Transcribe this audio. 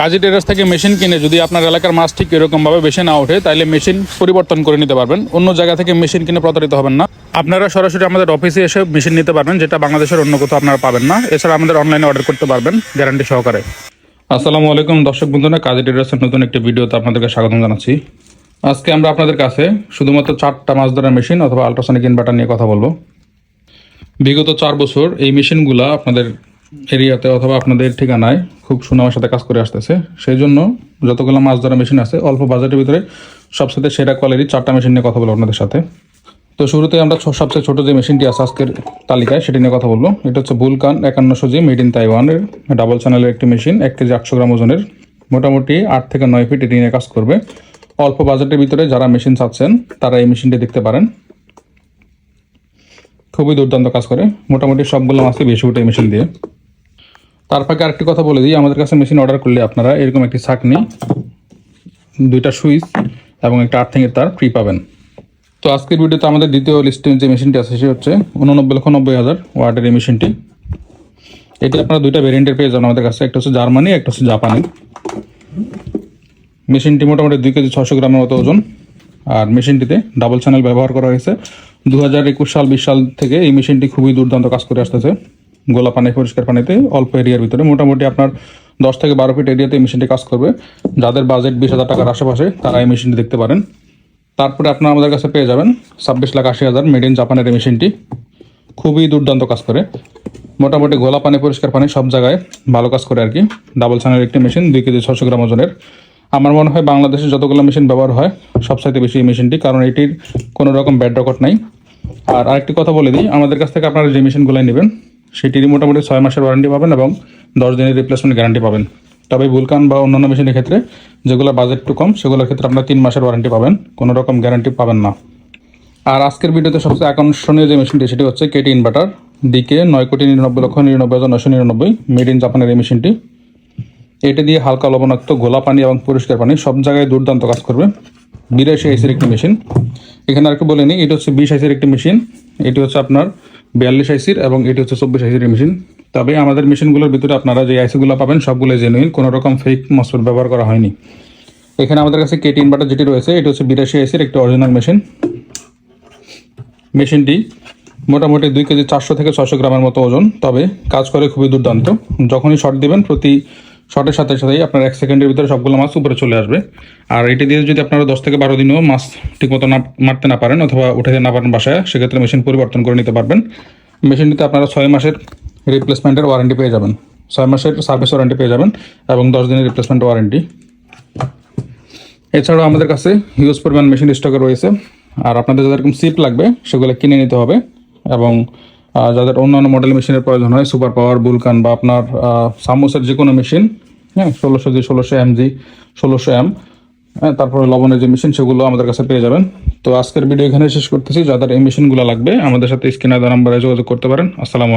কাজী টেরাস থেকে মেশিন কিনে যদি আপনার এলাকার মাছ ঠিক এরকমভাবে বেশি না ওঠে তাহলে মেশিন পরিবর্তন করে নিতে পারবেন। অন্য জায়গা থেকে মেশিন কিনে প্রতারিত হবেন না। আপনারা সরাসরি আমাদের অফিসে এসে মেশিন নিতে পারবেন, যেটা বাংলাদেশের অন্য কোথাও আপনারা পাবেন না। এছাড়া আমাদের অনলাইনে অর্ডার করতে পারবেন গ্যারান্টি সহকারে। আসসালামু আলাইকুম, দর্শক বন্ধুরা, কাজী টেরাসের নতুন একটি ভিডিওতে আপনাদেরকে স্বাগতম জানাচ্ছি। আজকে আমরা আপনাদের কাছে শুধুমাত্র চারটা মাছ ধরার মেশিন অথবা আল্ট্রাসনিক ইনভার্টার নিয়ে কথা বলব। বিগত চার বছর এই মেশিনগুলা আপনাদের এরিয়াতে অথবা আপনাদের ঠিকানায় খুব সুনামের সাথে কাজ করে আসতেছে। সেই জন্য যতগুলো মাছ ধরা মেশিন আছে, অল্প বাজেটের ভিতরে সবসাথে সেরা কোয়ালিটির চারটা মেশিন নিয়ে কথা বলব আপনাদের সাথে। তো শুরুতে আমরা সবচেয়ে ছোট যে মেশিনটি আছে আজকের তালিকায়, সেটি নিয়ে কথা বলব। এটা হচ্ছে বুলকান একান্নশো জি মেড ইন তাইওয়ানের ডাবল চ্যানেলের একটি মেশিন এক কেজি আটশো গ্রাম ওজনের। মোটামুটি আট থেকে নয় ফিট এটি নিয়ে কাজ করবে। অল্প বাজেটের ভিতরে যারা মেশিন চাচ্ছেন, তারা এই মেশিনটি দেখতে পারেন। খুবই দুর্দান্ত কাজ করে। মোটামুটি সবগুলো মাছই বেশি উঠে মেশিন দিয়ে। তার ফাঁকে আরেকটি কথা বলে দিই। আমাদের কাছে মেশিন অর্ডার করলে আপনারা এরকম একটি ছাকনি দুইটা সুইচ এবং একটা আর্থিংয়ের তার ফ্রি পাবেন। তো আজকের ভিডিওতে আমাদের দ্বিতীয় লিস্টে যে মেশিনটি আছে সে হচ্ছে উননব্বই লক্ষ নব্বই হাজার ওয়াটের এই মেশিনটি এটি আপনারা দুইটা ভেরিয়েন্টের পেয়ে যাবেন আমাদের কাছে। একটা হচ্ছে জার্মানি, একটা হচ্ছে জাপানি। মেশিনটি মোটামুটি দুই কেজি ছশো গ্রামের মতো ওজন। আর মেশিনটিতে ডাবল চ্যানেল ব্যবহার করা হয়েছে। দু হাজার একুশ সাল, বিশ সাল থেকে এই মেশিনটি খুবই দুর্দান্ত কাজ করে আসতেছে। গোলা পানি, পরিষ্কার পানিতে অল্প এরিয়ার ভিতরে। মোটামুটি আপনার দশ থেকে বারো ফিট এরিয়াতে এই মেশিনটি কাজ করবে। যাদের বাজেট বিশ হাজার টাকার আশেপাশে, তারা এই মেশিনটি দেখতে পারেন। তারপরে আপনারা আমাদের কাছে পেয়ে যাবেন ছাব্বিশ লাখ আশি হাজার মেড ইন জাপানের এই মেশিনটি খুবই দুর্দান্ত কাজ করে। মোটামুটি গোলা পানি, পরিষ্কার পানি সব জায়গায় ভালো কাজ করে আর কি। ডাবল সানের একটি মেশিন দুই কেজি ছশো গ্রাম ওজনের। আমার মনে হয় বাংলাদেশে যতগুলো মেশিন ব্যবহার হয় সবসাইতে বেশি এই মেশিনটি কারণ এটির কোনো রকম ব্যাড রেকর্ড নাই। আর আরেকটি কথা বলে দিই, আমাদের কাছ থেকে আপনারা যে মেশিনগুলো নেবেন সেটিরই মোটামুটি ছয় মাসের ওয়ারেন্টি পাবেন এবং দশ দিনের রিপ্লেসমেন্ট গ্যারান্টি পাবেন। তবে ভুলকান বা অন্যান্য মেশিনের ক্ষেত্রে যেগুলো বাজেট একটু কম, সেগুলোর ক্ষেত্রে আপনারা তিন মাসের ওয়ারেন্টি পাবেন। কোনো রকম গ্যারান্টি পাবেন না। আর আজকের ভিডিওতে সবচেয়ে আকর্ষণীয় যে মেশিনটি সেটি হচ্ছে কেটি ইনভার্টার দিকে নয় কোটি নিরানব্বই লক্ষ নিরানব্বই হাজার নশো নিরানব্বই মেড ইন জাপানের এই মেশিনটি এটা দিয়ে হালকা লবণাক্ত গোলা পানি এবং পরিষ্কার পানি সব জায়গায় দুর্দান্ত কাজ করবে। বিরাশি আইসির একটি মেশিন এখানে আর কি বলে নিই, এটা হচ্ছে বিশ আইসির একটি মেশিন এটি হচ্ছে আপনার বিয়াল্লিশ আইসির এবং এটি হচ্ছে চব্বিশ আইসির মেশিন তবে আমাদের মেশিনগুলোর ভিতরে আপনারা যে আইসিগুলো পাবেন, সবগুলো জেনুইন কোনো রকম ফেক মসফেট ব্যবহার করা হয়নি। এখানে আমাদের কাছে কেটি ইনভার্টার যেটি রয়েছে, এটি হচ্ছে বিরাশি আইসির একটি অরিজিনাল মেশিন মেশিনটি মোটামুটি দুই কেজি চারশো থেকে ছশো গ্রামের মতো ওজন, তবে কাজ করে খুবই দুর্দান্ত। যখনই শর্ট দিবেন, প্রতি শর্টের সাথে সাথেই আপনার এক সেকেন্ডের ভিতরে সবগুলো মাছ উপরে চলে আসবে। আর এটি দিয়ে যদি আপনারা দশ থেকে বারো দিনেও মাছ ঠিকমতো না মারতে না পারেন অথবা উঠাতে না পারেন বাসায়, সেক্ষেত্রে মেশিন পরিবর্তন করে নিতে পারবেন। মেশিনটিতে আপনারা ছয় মাসের রিপ্লেসমেন্টের ওয়ারেন্টি পেয়ে যাবেন। ছয় মাসের সার্ভিস ওয়ারেন্টি পেয়ে যাবেন এবং দশ দিনের রিপ্লেসমেন্ট ওয়ারেন্টি এছাড়াও আমাদের কাছে হিউজ পরিমাণ মেশিন স্টকে রয়েছে। আর আপনাদের যাদের সিপ লাগবে, সেগুলো কিনে নিতে হবে এবং যাদের অন্যান্য মডেল মেশিনের প্রয়োজন হয় সুপার পাওয়ার বুলকান বা আপনার সামোসের যে কোনো মেশিন হ্যাঁ ষোলোশো জি, ষোলোশো এম জি ষোলোশো এম হ্যাঁ তারপরে লবণের যে মেশিন সেগুলো আমাদের কাছে পেয়ে যাবেন। তো আজকের ভিডিও এখানে শেষ করতেছি। যাদের এই মেশিনগুলো লাগবে, আমাদের সাথে স্ক্রিনার নাম্বারে যোগাযোগ করতে পারেন। আসসালামু